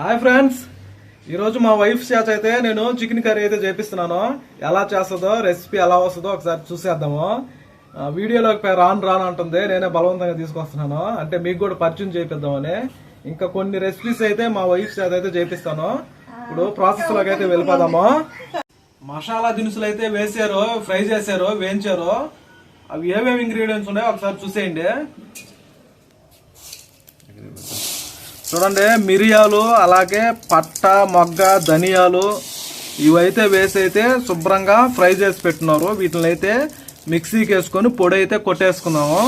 Hi friends. ఈరోజు మా wife చేత అయితే నేను చికెన్ కర్రీ అయితే చేపిస్తున్నాను. ఎలా చేస్తుందో రెసిపీ ఎలా వస్తుందో ఒకసారి చూసేద్దాము. వీడియోలోకి రాను రాను అంటుంది. నేనే బలవంతంగా తీసుకొస్తున్నాను. అంటే మీకు కూడా పరిచయం చేపిద్దామని. ఇంకా కొన్ని రెసిపీస్ అయితే మా వైఫ్ చేత అయితే చేపిస్తాను. ఇప్పుడు ప్రాసెస్లోకి అయితే వెళ్ళిపోదాము. మసాలా దినుసులు అయితే వేసారు ఫ్రై చేశారు వేయించారు. అవి ఏమేమి ఇంగ్రీడియంట్స్ ఉన్నాయో ఒకసారి చూసేయండి. చూడండి మిరియాలు అలాగే పట్ట మొగ్గ ధనియాలు ఇవైతే వేసి అయితే శుభ్రంగా ఫ్రై చేసి పెట్టినారు. వీటిని అయితే మిక్సీకి వేసుకొని పొడి అయితే కొట్టేసుకున్నాము.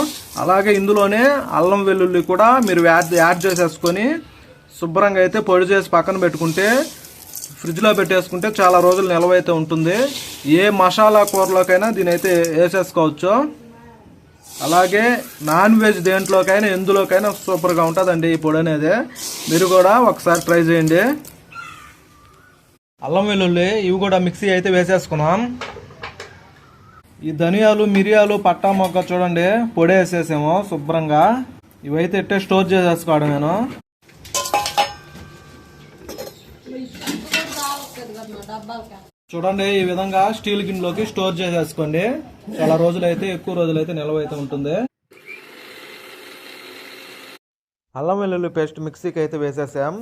అలాగే ఇందులోనే అల్లం వెల్లుల్లి కూడా మీరు యాడ్ యాడ్ చేసేసుకొని శుభ్రంగా అయితే పొడి చేసి పక్కన పెట్టుకుంటే ఫ్రిడ్జ్లో పెట్టేసుకుంటే చాలా రోజులు నిల్వ అయితే ఉంటుంది. ఏ మసాలా కూరలోకైనా దీని అయితే వేసేసుకోవచ్చు. అలాగే నాన్ వెజ్ దేంట్లోకైనా ఎందులోకైనా సూపర్గా ఉంటుందండి ఈ పొడి అనేది. మీరు కూడా ఒకసారి ట్రై చేయండి. అల్లం వెల్లుల్లి ఇవి కూడా మిక్సీ అయితే వేసేసుకున్నాం. ఈ ధనియాలు మిరియాలు పట్టా మొక్క చూడండి పొడి వేసేసాము శుభ్రంగా. ఇవైతే ఇట్టే స్టోర్ చేసేసుకోవడం నేను. చూడండి ఈ విధంగా స్టీల్ గిన్నెలోకి స్టోర్ చేసేసుకోండి. చాలా రోజులైతే ఎక్కువ రోజులైతే నిల్వ అయితే ఉంటుంది. అల్లం వెల్లుల్లి పేస్ట్ మిక్సీకి అయితే వేసేసాం.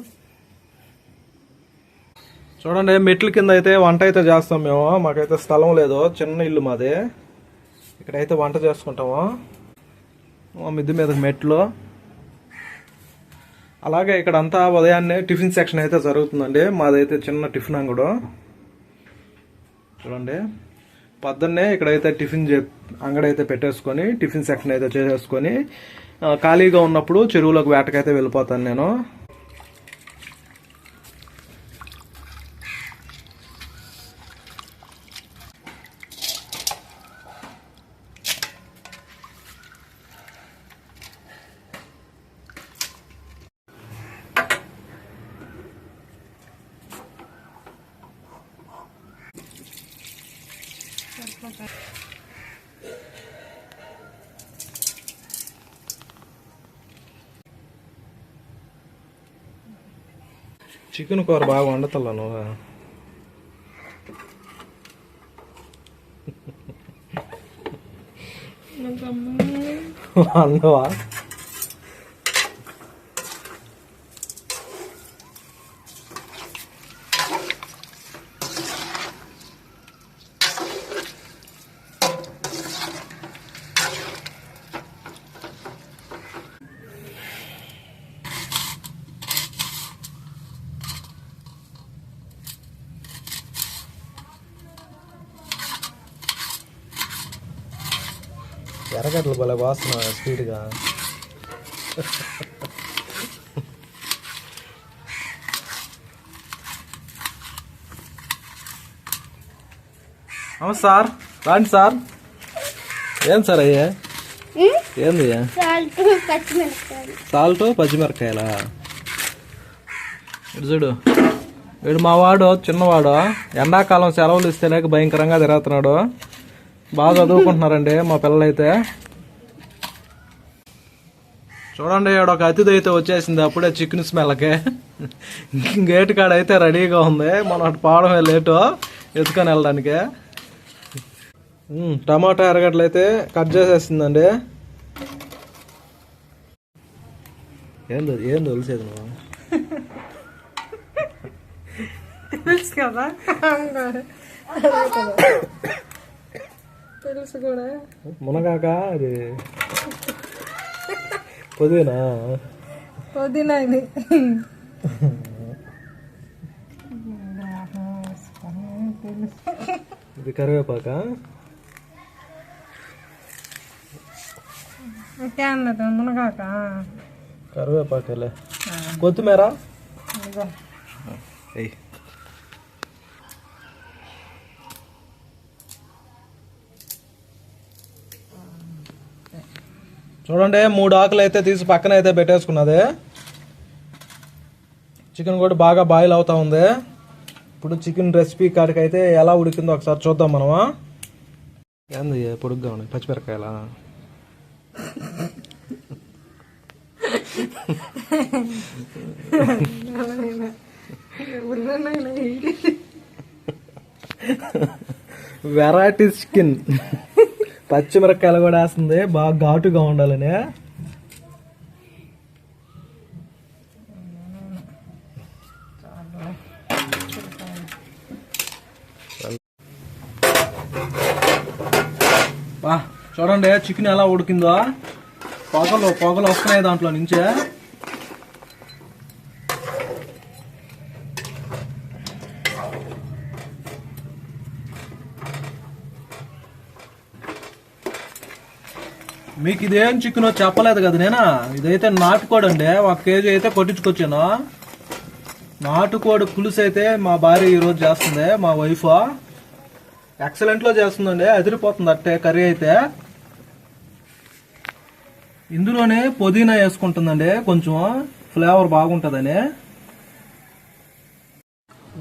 చూడండి మెట్ల కింద అయితే వంట అయితే చేస్తాం మేము. మాకైతే స్థలం లేదు చిన్న ఇల్లు మాది. ఇక్కడైతే వంట చేసుకుంటాము. మా మిద్ది మీద మెట్లు. అలాగే ఇక్కడ అంతా ఉదయాన్నే టిఫిన్ సెక్షన్ అయితే జరుగుతుందండి. మాదైతే చిన్న టిఫిన్ అంగడు. చూడండి. పొద్దున్నే ఇక్కడైతే టిఫిన్ చే అంగడి అయితే పెట్టేసుకొని టిఫిన్ సెక్షన్ అయితే చేసేసుకొని ఖాళీగా ఉన్నప్పుడు చెరువులోకి వేటకైతే వెళ్ళిపోతాను నేను. చికెన్ కూర బాగా వండుతా నువ్వు వండవా ఎర్రగడ్డలు భలే వాసన స్పీడ్గా? అవును సార్ రాండి సార్. ఏం సార్ అయ్యే? ఏంది? సాల్ట్ పచ్చిమిరకాయలా ఇటు చూడు. వీడు మా వాడు చిన్నవాడు. ఎండాకాలం సెలవులు ఇస్తే లేక భయంకరంగా తిరుగుతున్నాడు. బాగా చదువుకుంటున్నారండి మా పిల్లలైతే చూడండి ఈడ ఒక అతిథి అయితే వచ్చేసింది అప్పుడే చికెన్ స్మెల్కి గేట్ కాడ అయితే రెడీగా ఉంది మనం అటు పోవడమే లేటు ఎత్తుకొని వెళ్ళడానికి టమాటా ఎరగడ్డలు అయితే కట్ చేసేసిందండి ఏందో ఏం తెలిసేది నువ్వు తెలుసు కదా తెలుసు కూడా. మునగాక అది పుదీనా? పుదీనా ఇది. ఇది కరివేపాక? అన్నది మునగాక? కరివేపాకలే. కొత్తిమీర? చూడండి మూడు ఆకులు అయితే తీసి పక్కన అయితే పెట్టేసుకున్నది. చికెన్ కూడా బాగా బాయిల్ అవుతా ఉంది. ఇప్పుడు చికెన్ రెసిపీ కాడికి అయితే ఎలా ఉడికిందో ఒకసారి చూద్దాం మనము. ఏంది పొడుగ్గా ఉన్నాయి పచ్చిమిరకాయలా వెరైటీ చికెన్ పచ్చిమిరపకాయలు కూడా వేస్తుంది. బాగా ఘాటుగా ఉండాలని. బా చూడండి చికెన్ ఎలా ఉడికిందో. పొగలు పొగలు వస్తున్నాయి దాంట్లో నుంచే. మీకు ఇదేం చికెనో చెప్పలేదు కదా నేనా? ఇదైతే నాటుకోడు అండి ఒక కేజీ అయితే కొట్టించుకొచ్చాను. నాటుకోడి పులుసు అయితే మా భార్య ఈరోజు చేస్తుంది మా వైఫ్ ఎక్సలెంట్లో చేస్తుందండి అదిరిపోతుంది అట్టే కర్రీ అయితే. ఇందులోనే పుదీనా వేసుకుంటుందండి కొంచెం ఫ్లేవర్ బాగుంటుందని.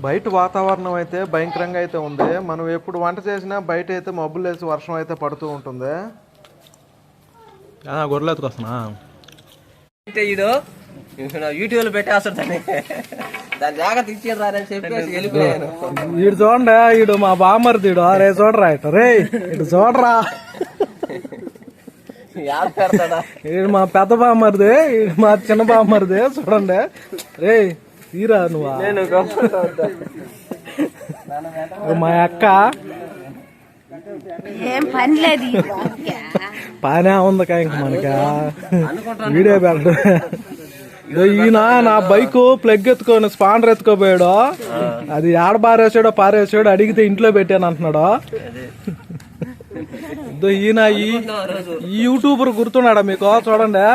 బయట వాతావరణం అయితే భయంకరంగా అయితే ఉంది. మనం ఎప్పుడు వంట చేసినా బయట అయితే మబ్బులు వేసి వర్షం అయితే పడుతూ ఉంటుంది. గొర్రెలు ఎత్తుకొస్తున్నా అంటే ఈడు యూట్యూబ్లో పెట్టేస్తాడు దాన్ని దాని జాగ్రత్త ఇచ్చేద్దారని చెప్పేసి వెళ్ళిపోయాను. ఈడు చూడండి ఈడు మా బామ్మర్దిడు రే చూడరా ఇటు. రే ఇటు చూడరా. ఈడు మా పెద్ద బామ్మర్ది ఈడు మా చిన్న బామ్మర్ది చూడండి. రే తీరా నువ్వా. మా అక్క. ఏం పని లేదు పానే ఉంది కా ఇంక మనక? వీడియో పెట్టడు. ఈయన నా బైక్ ప్లగ్ ఎత్తుకొని స్పాండర్ ఎత్తుకోపోయాడు అది ఆడ పారేసాడో పారేసాడో అడిగితే ఇంట్లో పెట్టాను అంటున్నాడు. ఇదో ఈయన ఈ ఈ యూట్యూబర్ గుర్తున్నాడా మీకు? చూడండి.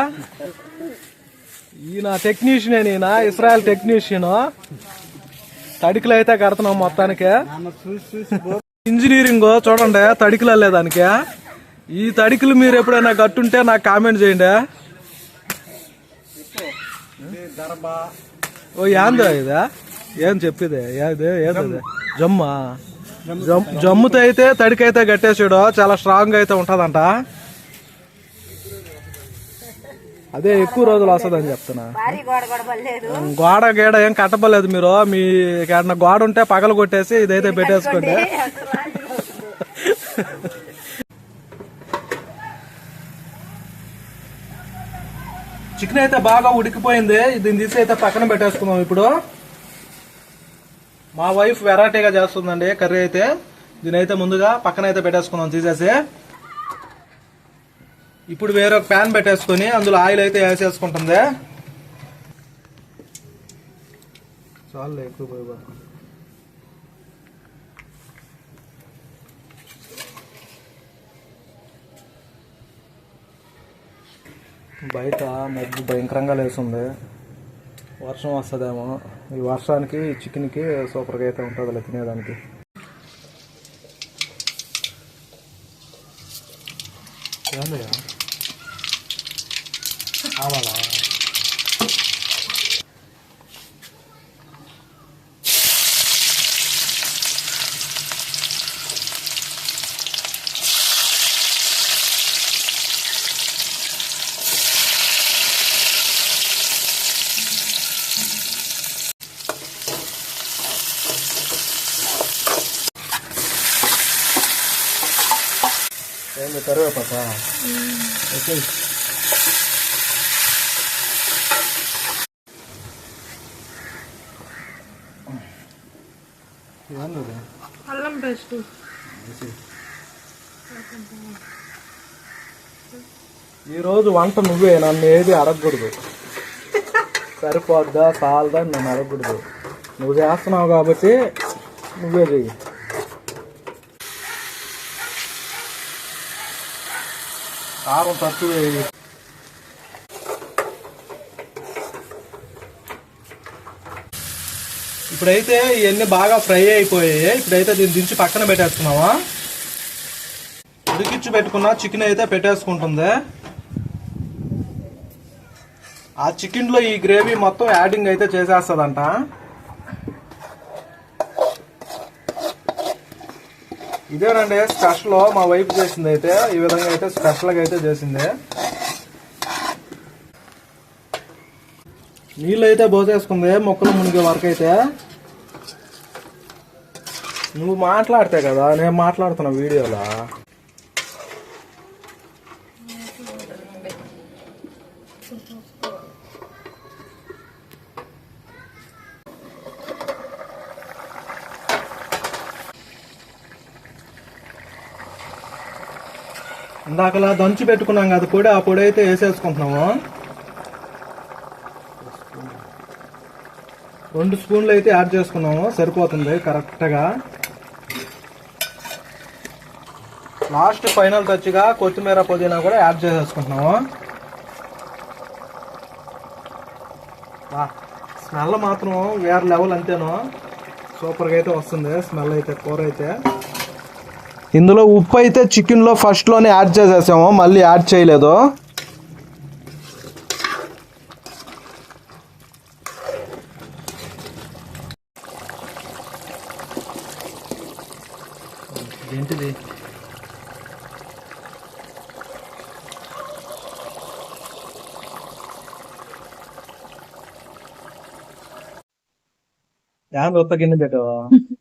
ఈయన టెక్నీషియన్ ఈయన ఇస్రాయల్ టెక్నీషియన్. తడికలు అయితే కడుతున్నాం మొత్తానికి. ఇంజనీరింగ్ చూడండి తడికలు దానికి. ఈ తడికలు మీరు ఎప్పుడైనా కట్టుంటే నాకు కామెంట్ చేయండి. ఓ ఏందో ఇదా? ఏం చెప్పేది? ఏది? ఏది జమ్మా. జమ్ జమ్ముతో అయితే తడికైతే కట్టేసాడు. చాలా స్ట్రాంగ్ అయితే ఉంటదంట. అదే ఎక్కువ రోజులు వస్తుందని చెప్తున్నా. గోడ గోడ ఏం కట్టపలేదు మీరు. మీ గోడ ఉంటే పగలు కొట్టేసి ఇదైతే పెట్టేసుకోండి. చికెన్ అయితే బాగా ఉడికిపోయింది. దీన్ని తీసి అయితే పక్కన పెట్టేసుకున్నాం ఇప్పుడు. మా వైఫ్ వెరైటీగా చేస్తుందండి కర్రీ అయితే. దీని అయితే ముందుగా పక్కన అయితే పెట్టేసుకున్నాం తీసేసి. ఇప్పుడు వేరే ప్యాన్ పెట్టేసుకొని అందులో ఆయిల్ అయితే వేసేసుకుంటుంది. చాలు ఎక్కువ బయట మగ్గు భయంకరంగా లేస్తుంది. వర్షం వస్తుందేమో. ఈ వర్షానికి చికెన్కి సూపర్గా అయితే ఉంటుంది తినేదానికి. కరివేపాక? ఓకే? అల్లం పేస్ట్. ఈ రోజు వంట నువ్వే నన్ను ఏది అడగకూడదు. సరిపోద్దా చాలదా నన్ను అడగకూడదు. నువ్వు చేస్తున్నావు కాబట్టి నువ్వే చెయ్యి. కారం తక్కువ ఇప్పుడైతే ఇవన్నీ బాగా ఫ్రై అయిపోయాయి. ఇప్పుడైతే దీన్ని దించి పక్కన పెట్టేసుకున్నావా? ఉడికిచ్చి పెట్టుకున్న చికెన్ అయితే పెట్టేసుకుంటుంది. ఆ చికెన్లో ఈ గ్రేవీ మొత్తం యాడింగ్ అయితే చేసేస్తుందంట. ఇదేనండి స్పెషల్ మా వైపు చేసింది అయితే ఈ విధంగా అయితే స్పెషల్గా అయితే చేసింది. నీళ్ళు అయితే బోసేసుకుంది మొక్కలు మునిగే వరకు అయితే. నువ్వు మాట్లాడితే కదా నేను మాట్లాడుతున్నా వీడియోలో. ఇందాకలా దంచి పెట్టుకున్నాం కదా పొడి ఆ పొడి అయితే వేసేసుకుంటున్నాము. రెండు స్పూన్లు అయితే యాడ్ చేసుకున్నాము సరిపోతుంది కరెక్ట్గా. లాస్ట్ ఫైనల్ టచ్గా కొత్తిమీర పుదీనా కూడా యాడ్ చేసేసుకుంటున్నాము. స్మెల్ మాత్రం వేరే లెవెల్ అంతేను. సూపర్గా అయితే వస్తుంది స్మెల్ అయితే కూర అయితే. ఇందులో ఉప్పు అయితే చికెన్లో ఫస్ట్లోనే యాడ్ చేసేసాము మళ్ళీ యాడ్ చేయలేదు. ఏంటిది గిన్నె పెట్టావా?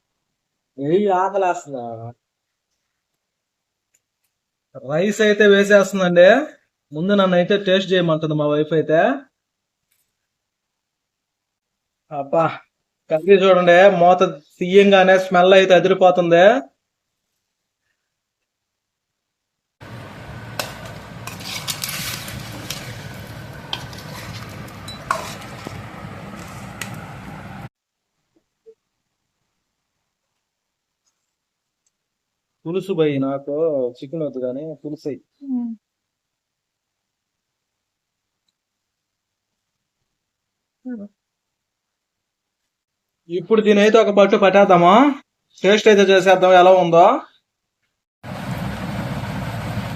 ఏ ఆకలేస్తుందా రైస్ అయితే వేసేస్తుందండి. ముందు నన్ను అయితే టేస్ట్ చేయమంటుంది మా వైఫ్ అయితే. అబ్బా కర్రీ చూడండి మూత తీయంగానే స్మెల్ అయితే అదిరిపోతుంది. పులుసు పోయి నాకు చికెన్ వద్దు కానీ పులుసు అయ్యి ఇప్పుడు దీని అయితే ఒక బట్టు పట్టేద్దామా? టేస్ట్ అయితే చేసేద్దాం. ఎలా ఉందో?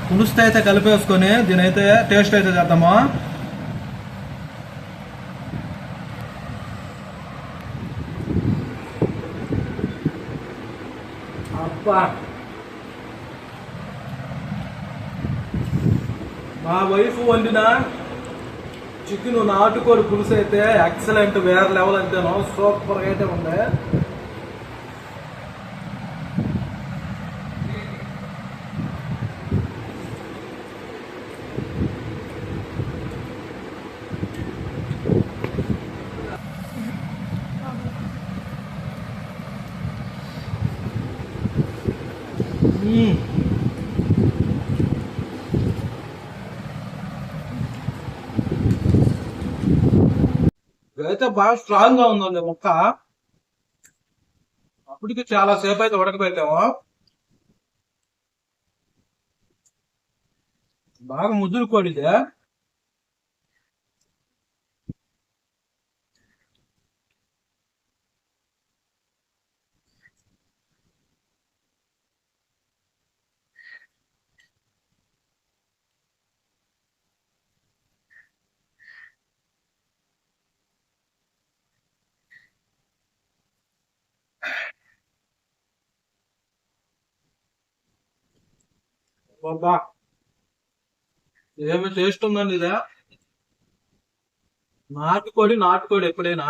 పులుసు అయితే కలిపేసుకొని దీని అయితే టేస్ట్ అయితే చేద్దామా? అబ్బా. మా వైఫ్ వండిన చికెన్ నాటుకోడి పులుసు అయితే ఎక్సలెంట్ వేరే లెవెల్ అంతేనో సూపర్గా అయితే ఉంది. అయితే బాగా స్ట్రాంగ్గా ఉందండి ముక్క. అప్పటికి చాలా సేపు అయితే ఉడకబెట్టాము బాగా ముద్దులు కోడిదే బాబా ఏమి టేస్ట్ ఉందండి ఇదే? నాటుకోడి నాటుకోడి ఎప్పుడైనా?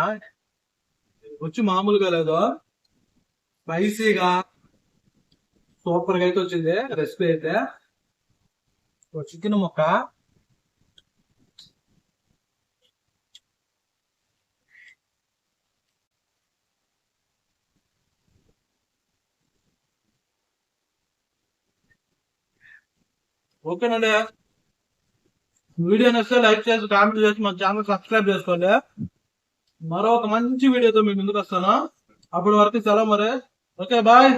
వచ్చి మామూలుగా లేదు. స్పైసీగా సూపర్గా అయితే వచ్చింది రెసిపీ అయితే. ఒక చికెన్ ముక్క. ఓకేనండి. వీడియో నచ్చితే లైక్ చేసి కామెంట్ చేసి మన ఛానల్ సబ్స్క్రైబ్ చేసుకోండి. మరో ఒక మంచి వీడియోతో మీ ముందుకు వస్తాను. అప్పటి వరకు సెలవు మరి. Okay bye.